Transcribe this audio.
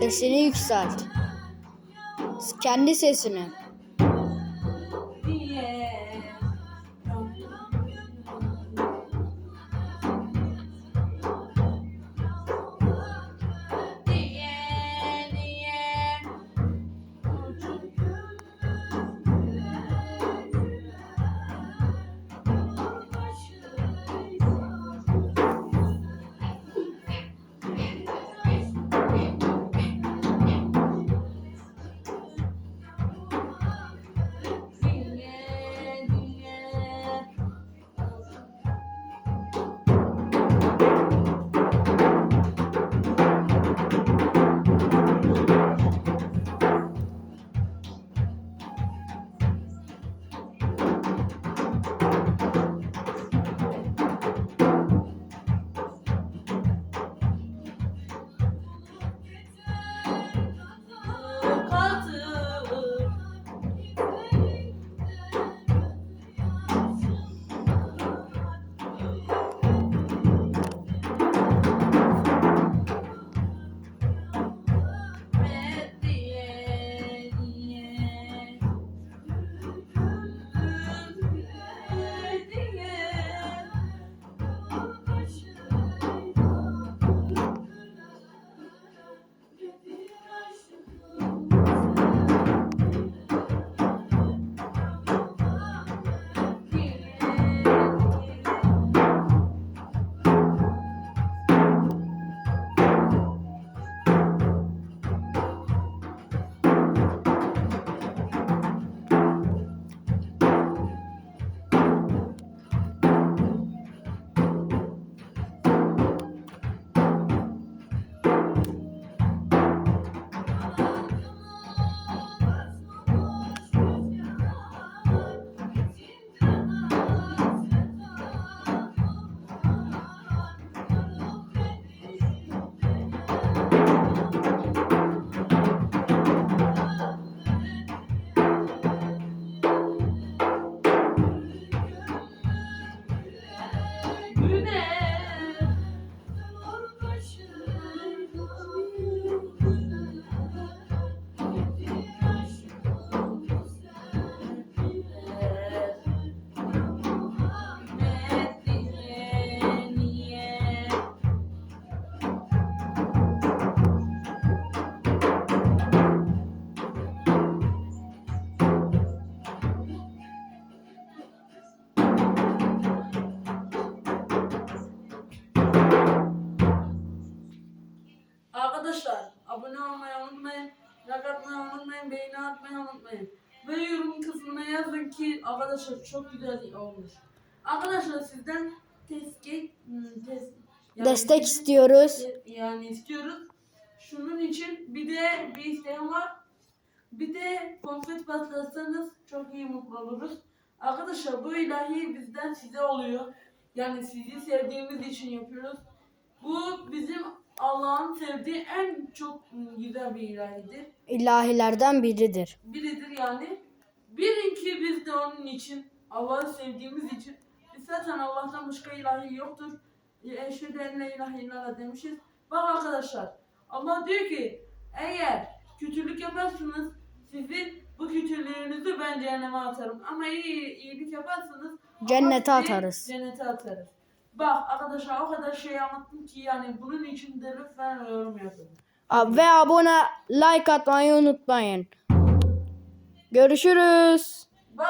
Sesini yükselt. Kendi sesini. Unutmayın. Beğeni atmayı unutmayın. Ve yorum kısmına yazın ki arkadaşlar çok güzel olmuş. Arkadaşlar sizden tezki, hmm, tez, Destek sizin- istiyoruz. Yani istiyoruz. Şunun için bir de bir isteğim var. Bir de konfet patlatsanız çok iyi mutlu oluruz. Arkadaşlar bu ilahi bizden size oluyor. Yani sizi sevdiğimiz için yapıyoruz. Bu bizim Allah'ın sevdiği en çok güzel bir ilahidir. İlahilerden biridir. Biridir yani. Bilin ki biz de onun için, Allah'ı sevdiğimiz için, biz zaten Allah'tan başka ilahi yoktur. Eşhedü en la ilahe illallah demişiz. Bak arkadaşlar, Allah diyor ki, eğer kötülük yaparsanız sizin bu kötülüğünüzü ben cehenneme atarım. Ama iyi iyilik yaparsanız Allah Cennete atarız. Cennete atarız. Bak arkadaşlar o kadar şey anlattım ki yani bunun için de lütfen yorum yapın. Ve abone like atmayı unutmayın. Görüşürüz. Bye.